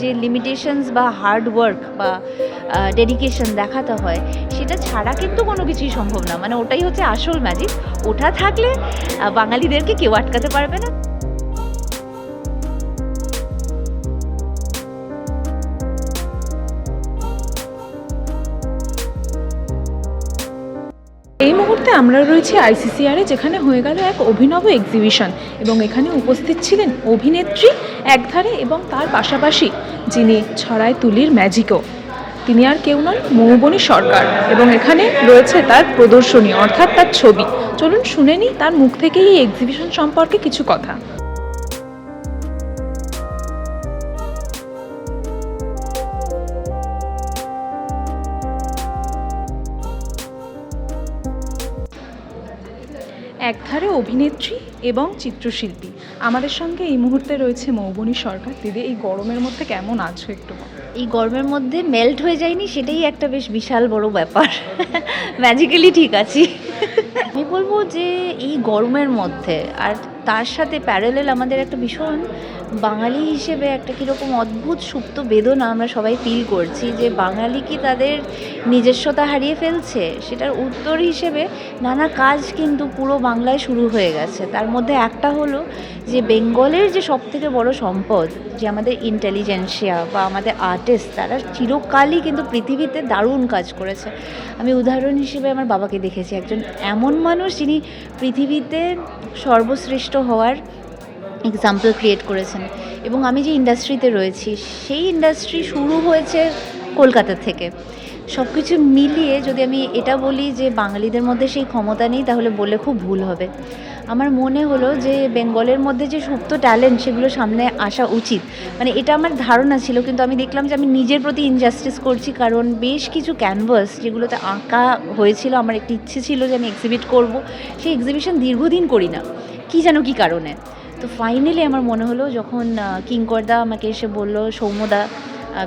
যে লিমিটেশনস বা hard work বা ডেডিকেশন দেখাতে হয়, সেটা ছাড়া কিন্তু কোনো কিছুই সম্ভব না। মানে ওটাই হচ্ছে আসল ম্যাজিক ওটা থাকলে বাঙালিদেরকে কেউ আটকাতে পারবে না। মুহূর্তে আমরা রয়েছি আইসিসিআরে, যেখানে হয়ে গেল এক অভিনব এক্সিবিশন এবং এখানে উপস্থিত ছিলেন অভিনেত্রী একধারে এবং তার পাশাপাশি যিনি ছড়ায় তুলির ম্যাজিকও তিনি আর কেউ নন, মৌবনী সরকার। এবং এখানে রয়েছে তার প্রদর্শনী, অর্থাৎ তার ছবি। চলুন শুনে নিই, তার মুখ থেকেই এই এক্সিবিশন সম্পর্কে কিছু কথা। একধারে অভিনেত্রী এবং চিত্রশিল্পী। আমাদের সঙ্গে এই মুহূর্তে রয়েছে মৌবনী সরকার। দিদি এই গরমের মধ্যে কেমন আছো একটু এই গরমের মধ্যে মেল্ট হয়ে যায়নি সেটাই একটা বেশ বিশাল বড় ব্যাপার। ম্যাজিক্যালি ঠিক আছি। আমি বলব যে এই গরমের মধ্যে আর তার সাথে প্যারালেল আমাদের একটা ভীষণ বাঙালি হিসেবে একটা কীরকম অদ্ভুত সুপ্ত বেদনা আমরা সবাই ফিল করছি যে বাঙালি কি তাদের নিজস্বতা হারিয়ে ফেলছে? সেটার উত্তর হিসেবে নানা কাজ কিন্তু পুরো বাংলায় শুরু হয়ে গেছে। তার মধ্যে একটা হলো যে বেঙ্গলের যে সব থেকে বড় সম্পদ, যে আমাদের ইন্টেলিজেন্সিয়া বা আমাদের আর্টিস্ট তারা চিরকালই কিন্তু পৃথিবীতে দারুণ কাজ করেছে। আমি উদাহরণ হিসেবে আমার বাবাকে দেখেছি, একজন এমন মানুষ যিনি পৃথিবীতে সর্বশ্রেষ্ঠ হওয়ার এক্সাম্পল ক্রিয়েট করেছেন। এবং আমি যে ইন্ডাস্ট্রিতে রয়েছি, সেই ইন্ডাস্ট্রি শুরু হয়েছে কলকাতা থেকে। সব কিছু মিলিয়ে যদি আমি এটা বলি যে বাঙালিদের মধ্যে সেই ক্ষমতা নেই, তাহলে বলে খুব ভুল হবে। আমার মনে হলো যে বেঙ্গলের মধ্যে যে সুপ্ত ট্যালেন্ট সেগুলো সামনে আসা উচিত। মানে এটা আমার ধারণা ছিল, কিন্তু আমি দেখলাম যে আমি নিজের প্রতি ইনজাস্টিস করছি, কারণ বেশ কিছু ক্যানভাস যেগুলোতে আঁকা হয়েছিল, আমার একটি ইচ্ছে ছিল যে আমি এক্সিবিট করব, সেই এক্সিবিশন দীর্ঘদিন করি না। কী যেন কী কারণে। তো ফাইনালি আমার মনে হলো যখন কিঙ্করদা আমাকে এসে বলল, সৌম্যদা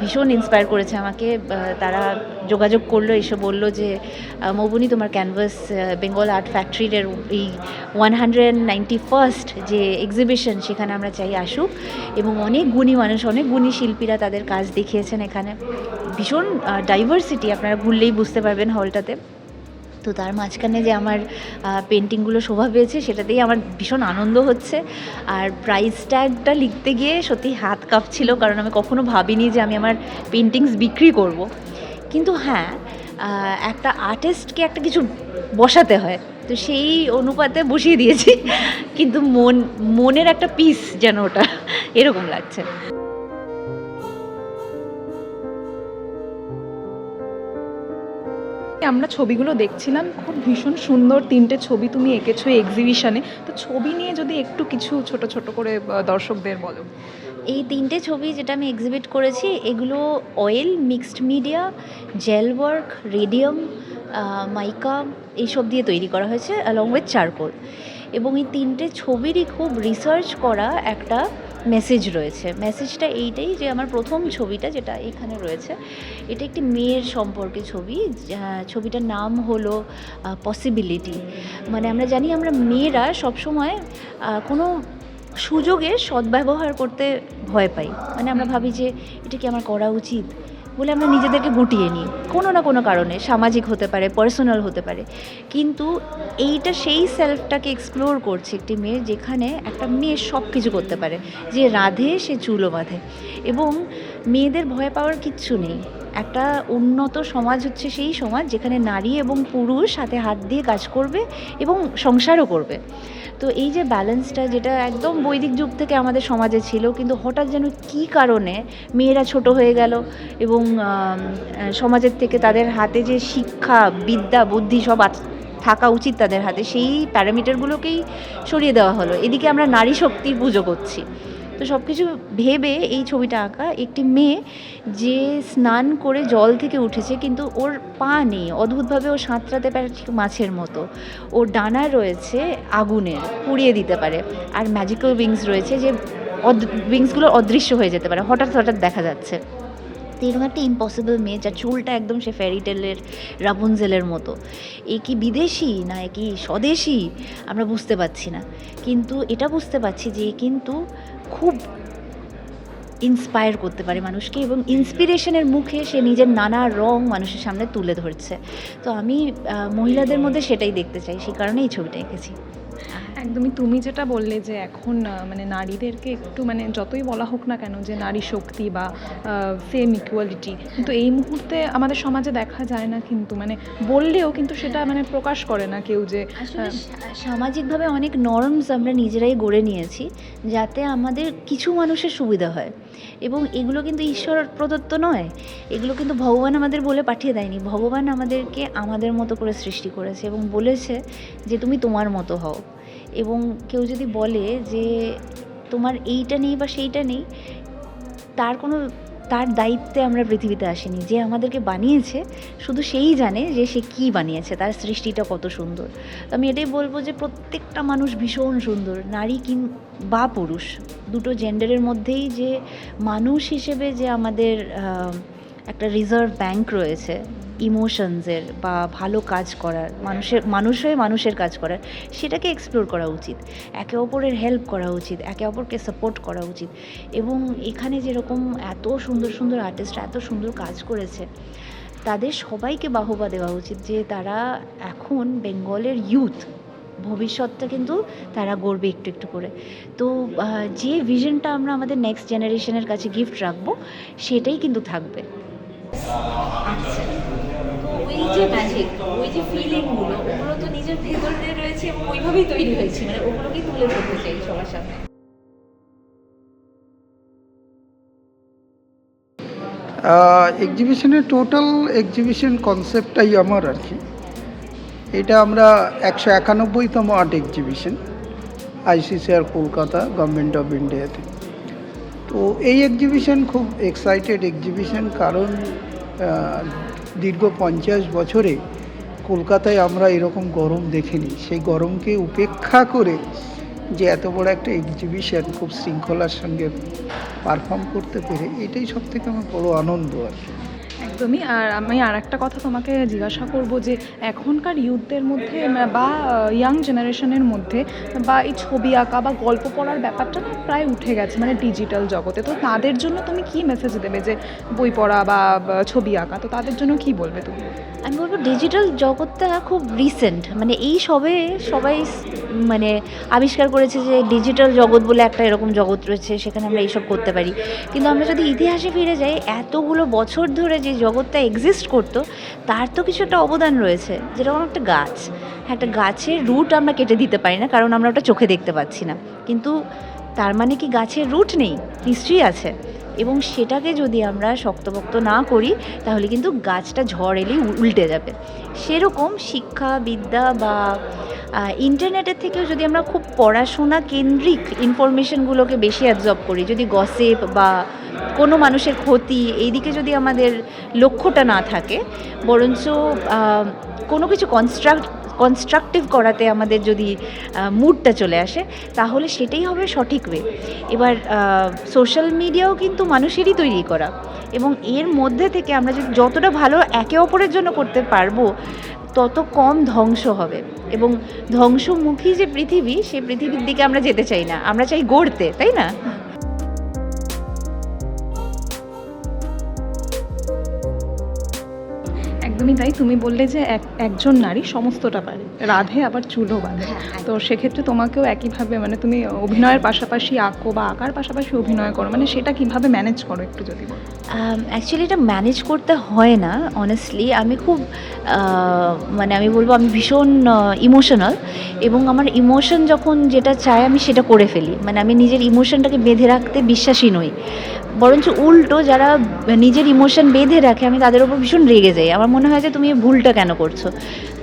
ভীষণ ইন্সপায়ার করেছে আমাকে তারা যোগাযোগ করল, এসে বলল যে মৌবনি তোমার ক্যানভাস বেঙ্গল আর্ট ফ্যাক্টরির এই ওয়ান হান্ড্রেড নাইনটি ফার্স্ট যে এক্সিবিশন সেখানে আমরা চাই আসুক এবং অনেক গুণী মানুষ, অনেক গুণী শিল্পীরা তাদের কাজ দেখিয়েছেন এখানে। ভীষণ ডাইভার্সিটি আপনারা ঘুরলেই বুঝতে পারবেন হলটাতে তো তার মাঝখানে যে আমার পেন্টিংগুলো শোভা পেয়েছে সেটাতেই আমার ভীষণ আনন্দ হচ্ছে। আর প্রাইস ট্যাগটা লিখতে গিয়ে সত্যি হাত কাঁপছিল, কারণ আমি কখনো ভাবিনি যে আমি আমার পেন্টিংস বিক্রি করব। কিন্তু হ্যাঁ একটা আর্টিস্টকে একটা কিছু বসাতে হয়। তো সেই অনুপাতে বসিয়ে দিয়েছি। কিন্তু মন, মনের একটা পিস যেন ওটা এরকম লাগছে। আমরা ছবিগুলো দেখছিলাম, খুব ভীষণ সুন্দর তিনটে ছবি তুমি এঁকেছো এক্সিবিশনে তো ছবি নিয়ে যদি একটু কিছু ছোট ছোট করে দর্শকদের বলো। এই তিনটে ছবি যেটা আমি এক্সিবিট করেছি, এগুলো oil mixed media gel work radium mica এইসব দিয়ে তৈরি করা হয়েছে অ্যালং উইথ চারকোল এবং এই তিনটে ছবিরই খুব রিসার্চ করা একটা মেসেজ রয়েছে। মেসেজটা এইটাই যে আমার প্রথম ছবিটা যেটা এখানে রয়েছে, এটা একটি মেয়ের সম্পর্কে ছবি ছবিটার নাম হলো পসিবিলিটি মানে আমরা জানি আমরা মেয়েরা সবসময় কোনো সুযোগের সদ্ব্যবহার করতে ভয় পাই। মানে আমরা ভাবি যে এটা কি আমার করা উচিত? বলে আমরা নিজেদেরকে গুটিয়ে নিই। কোনো না কোনো কারণে, সামাজিক হতে পারে পার্সোনাল হতে পারে। কিন্তু এইটা সেই সেলফটাকে এক্সপ্লোর করছে একটি মেয়ের যেখানে একটা মেয়ে সব কিছু করতে পারে। যে রাধে, সে চুলো বাঁধে। এবং মেয়েদের ভয় পাওয়ার কিচ্ছু নেই। একটা উন্নত সমাজ হচ্ছে সেই সমাজ যেখানে নারী এবং পুরুষ হাতে হাত দিয়ে কাজ করবে এবং সংসারও করবে। তো এই যে ব্যালেন্সটা যেটা একদম বৈদিক যুগ থেকে আমাদের সমাজে ছিল, কিন্তু হঠাৎ যেন কী কারণে মেয়েরা ছোট হয়ে গেল এবং সমাজের থেকে তাদের হাতে যে শিক্ষা, বিদ্যা, বুদ্ধি সব থাকা উচিত তাদের হাতে, সেই প্যারামিটারগুলোকেই সরিয়ে দেওয়া হলো। এদিকে আমরা নারী শক্তির পুজো করছি। তো সব কিছু ভেবে এই ছবিটা আঁকা একটি মেয়ে যে স্নান করে জল থেকে উঠেছে, কিন্তু ওর পা নেই, অদ্ভুতভাবে ও সাঁতরাতে পারে ঠিক মাছের মতো। ওর ডানা রয়েছে আগুনের, পুড়িয়ে দিতে পারে। আর ম্যাজিক্যাল উইংস রয়েছে যে উইংসগুলো অদৃশ্য হয়ে যেতে পারে, হঠাৎ হঠাৎ দেখা যাচ্ছে। এরকম একটা ইম্পসিবল মেয়ে যার চুলটা একদম সে ফ্যারিটেলের রাপুনজেলের মতো। এ কি বিদেশি না এ কি স্বদেশি? আমরা বুঝতে পারছি না। কিন্তু এটা বুঝতে পারছি যে কিন্তু খুব ইন্সপায়ার করতে পারে মানুষকে এবং ইন্সপিরেশনের মুখে সে নিজের নানা রং মানুষের সামনে তুলে ধরছে। তো আমি মহিলাদের মধ্যে সেটাই দেখতে চাই, সেই কারণে এই ছবিটা এঁকেছি। একদমই তুমি যেটা বললে যে এখন মানে নারীদেরকে একটু মানে যতই বলা হোক না কেন যে নারী শক্তি বা সেম ইকুয়ালিটি কিন্তু এই মুহূর্তে আমাদের সমাজে দেখা যায় না কিন্তু মানে বললেও কিন্তু সেটা মানে প্রকাশ করে না কেউ যে সামাজিকভাবে অনেক নরমস আমরা নিজেরাই গড়ে নিয়েছি যাতে আমাদের কিছু মানুষের সুবিধা হয়। এবং এগুলো কিন্তু ঈশ্বর প্রদত্ত নয়। এগুলো কিন্তু ভগবান আমাদের বলে পাঠিয়ে দেয়নি। ভগবান আমাদেরকে আমাদের মতো করে সৃষ্টি করেছে এবং বলেছে যে তুমি তোমার মতো হও। এবং কেউ যদি বলে যে তোমার এইটা নেই বা সেইটা নেই, তার কোনো, তার দায়িত্বে আমরা পৃথিবীতে আসিনি। যে আমাদেরকে বানিয়েছে, শুধু সেই জানে যে সে কী বানিয়েছে, তার সৃষ্টিটা কত সুন্দর। তো আমি এটাই বলব যে প্রত্যেকটা মানুষ ভীষণ সুন্দর, নারী কিন, বা পুরুষ, দুটো জেন্ডারের মধ্যেই যে মানুষ হিসেবে যে আমাদের একটা রিজার্ভ ব্যাংক রয়েছে ইমোশনসের বা ভালো কাজ করার, মানুষের, মানুষ হয়ে মানুষের কাজ করার, সেটাকে এক্সপ্লোর করা উচিত। একে অপরের হেল্প করা উচিত, একে অপরকে সাপোর্ট করা উচিত। এবং এখানে যেরকম এত সুন্দর সুন্দর আর্টিস্ট এত সুন্দর কাজ করেছে, তাদের সবাইকে বাহবা দেওয়া উচিত যে তারা এখন বেঙ্গলের ইউথ ভবিষ্যৎটা কিন্তু তারা গড়বে একটু একটু করে। তো যে ভিশনটা আমরা আমাদের নেক্সট জেনারেশনের কাছে গিফট রাখব, সেটাই কিন্তু থাকবে। আচ্ছা। ওই যে ম্যাজিক ওই যে ওগুলো তো নিজের ভেতরে রয়েছে এবং ওইভাবেই তৈরি হয়েছে মানে ওগুলোকেই তুলে ধরতে চাই সবার এক্সিবিশনের টোটাল এক্সিবিশন কনসেপ্টটাই আমার আর কি। এটা আমরা একশো একানব্বইতম art exhibition ICCR Kolkata government of ইন্ডিয়াতে তো। এই এক্সিবিশন খুব এক্সাইটেড এক্সিবিশন কারণ দীর্ঘ পঞ্চাশ বছরে কলকাতায় আমরা এরকম গরম দেখিনি। সেই গরমকে উপেক্ষা করে যে এত বড় একটা এক্সিবিশন খুব শৃঙ্খলার সঙ্গে পারফর্ম করতে পেরে, এটাই সব থেকে আমার বড় আনন্দ আর কি। একদমই। আর আমি আর একটা কথা তোমাকে জিজ্ঞাসা করব যে, এখনকার ইউথদের মধ্যে বা ইয়াং জেনারেশনের মধ্যে, বা, এই ছবি আঁকা বা, গল্প পড়ার ব্যাপারটা না প্রায় উঠে গেছে মানে ডিজিটাল জগতে। তো তাদের জন্য তুমি কি মেসেজ দেবে যে, বই পড়া বা ছবি আঁকা? তো তাদের জন্য কি বলবে তুমি? আমি বলব ডিজিটাল জগৎটা খুব রিসেন্ট মানে এই সবে সবাই মানে আবিষ্কার করেছে যে ডিজিটাল জগৎ বলে একটা এরকম জগৎ রয়েছে, সেখানে আমরা এইসব করতে পারি। কিন্তু আমরা যদি ইতিহাসে ফিরে যাই, এতগুলো বছর ধরে যে জগৎটা এক্সিস্ট করতো, তার তো কিছু একটা অবদান রয়েছে, যেরকম একটা গাছ। একটা গাছের রুট আমরা কেটে দিতে পারি না, কারণ আমরা ওটা চোখে দেখতে পাচ্ছি না। কিন্তু তার মানে কি গাছের রুট নেই? নিশ্চয়ই আছে। এবং সেটাকে যদি আমরা শক্তপোক্ত না করি, তাহলে কিন্তু গাছটা ঝড় এলেই উল্টে যাবে। সেরকম শিক্ষা, বিদ্যা বা ইন্টারনেটের থেকেও যদি আমরা খুব পড়াশোনা কেন্দ্রিক ইনফরমেশনগুলোকে বেশি অ্যাবজর্ব করি, যদি গসেপ বা কোনো মানুষের ক্ষতি এই দিকে যদি আমাদের লক্ষ্যটা না থাকে, বরঞ্চ কোনো কিছু কনস্ট্রাক্ট কনস্ট্রাকটিভ করাতে আমাদের যদি মুডটা চলে আসে, তাহলে সেটাই হবে সঠিক ওয়ে এবার সোশ্যাল মিডিয়াও কিন্তু মানুষেরই তৈরি করা। এবং এর মধ্যে থেকে আমরা যদি যতটা ভালো একে অপরের জন্য করতে পারব, তত কম ধ্বংস হবে। এবং ধ্বংসমুখী যে পৃথিবী সেই পৃথিবীর দিকে আমরা যেতে চাই না। আমরা চাই গড়তে, তাই না? একদমই তাই তুমি বললে যে এক একজন নারী সমস্তটা পারে। রাধে আবার চুলও বাঁধে। তো সেক্ষেত্রে তোমাকেও একইভাবে মানে তুমি অভিনয়ের পাশাপাশি আঁকো বা আঁকার পাশাপাশি অভিনয় করো মানে সেটা কীভাবে ম্যানেজ করো একটু যদি বলো? অ্যাকচুয়ালি এটা ম্যানেজ করতে হয় না অনেস্টলি আমি খুব মানে আমি বলব আমি ভীষণ ইমোশনাল এবং আমার ইমোশন যখন যেটা চায় আমি সেটা করে ফেলি। মানে আমি নিজের ইমোশনটাকে বেঁধে রাখতে বিশ্বাসী নই। বরঞ্চ উল্টো যারা নিজের ইমোশন বেঁধে রাখে আমি তাদের উপর ভীষণ রেগে যাই। আমার মনে হয় যে তুমি ভুলটা কেন করছ।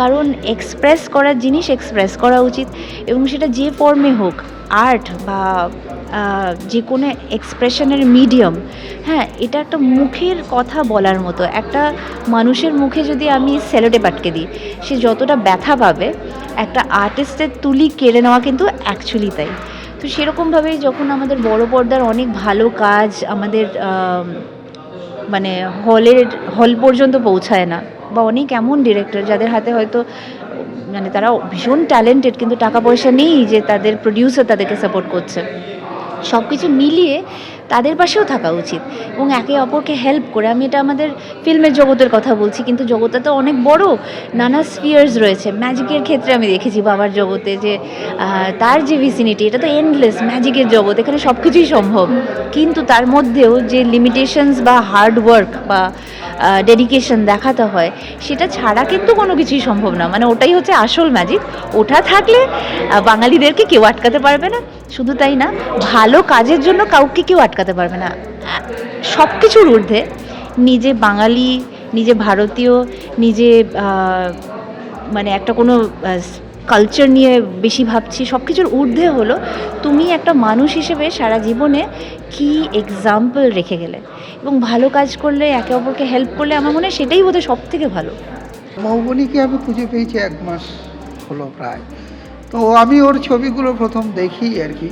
কারণ এক্সপ্রেস করার জিনিস এক্সপ্রেস করা উচিত এবং সেটা যে ফর্মে হোক আর্ট বা যে কোনো এক্সপ্রেশনের মিডিয়াম হ্যাঁ এটা একটা মুখের কথা বলার মতো। একটা মানুষের মুখে যদি আমি সেলোটেপ পাটকে দিই সে যতটা ব্যথা পাবে একটা আর্টিস্টের তুলি কেড়ে নেওয়া কিন্তু অ্যাকচুয়ালি তাই। তো সেরকমভাবেই যখন আমাদের বড় পর্দার অনেক ভালো কাজ আমাদের আম, মানে হলের, হল পর্যন্ত পৌঁছায় না। বা অনেক এমন ডিরেক্টর যাদের হাতে হয়তো মানে তারা ভীষণ ট্যালেন্টেড কিন্তু টাকা পয়সা নেই যে তাদের প্রডিউসার তাদেরকে সাপোর্ট করছে। সব কিছু মিলিয়ে তাদের পাশেও থাকা উচিত। এবং একে অপরকে হেল্প করে, আমি এটা আমাদের ফিল্মের জগতের কথা বলছি, কিন্তু জগৎটা তো অনেক বড়। নানা স্পিয়ার্স রয়েছে। ম্যাজিকের ক্ষেত্রে আমি দেখেছি বাবার জগতে যে তার যে ভিসিনিটি এটা তো এন্ডলেস ম্যাজিকের জগৎ, এখানে সব কিছুই সম্ভব। কিন্তু তার মধ্যেও যে লিমিটেশনস বা হার্ড ওয়ার্ক বা ডেডিকেশন দেখাতে হয়, সেটা ছাড়া কিন্তু কোনো কিছুই সম্ভব না। মানে ওটাই হচ্ছে আসল ম্যাজিক ওটা থাকলে বাঙালিদেরকে কেউ আটকাতে পারবে না। শুধু তাই না, ভালো কাজের জন্য কাউকে কেউ আটকাতে পারবে না। সব কিছুর ঊর্ধ্বে নিজে বাঙালি, নিজে ভারতীয়, নিজে মানে একটা কোনো কালচার নিয়ে বেশি ভাবছি সব কিছুর ঊর্ধ্বে হলো তুমি একটা মানুষ হিসেবে সারা জীবনে কি এক্সাম্পল রেখে গেলে? এবং ভালো কাজ করলে একে অপরকে হেল্প করলে আমার মনে হয় সেটাই বোধহয় সব থেকে ভালো মৌবনীকে আমি খুঁজে পেয়েছি এক মাস হলো প্রায়। তো আমি ওর ছবিগুলো প্রথম দেখি আর কি।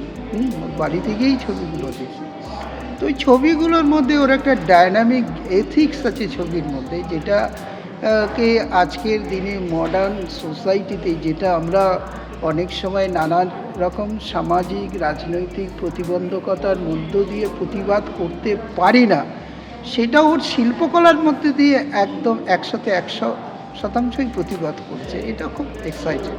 বাড়ি থেকেই ছবিগুলো দেখি। তো ওই ছবিগুলোর মধ্যে ওর একটা ডায়নামিক এথিক্স আছে ছবির মধ্যে, যেটা কে আজকের দিনে মডার্ন সোসাইটিতে যেটা আমরা অনেক সময় নানান রকম সামাজিক, রাজনৈতিক প্রতিবন্ধকতার মধ্য দিয়ে প্রতিবাদ করতে পারি না, সেটা ওর শিল্পকলার মধ্যে দিয়ে একদম একসাথে একশো শতাংশই প্রতিবাদ করছে। এটা খুব এক্সাইটেড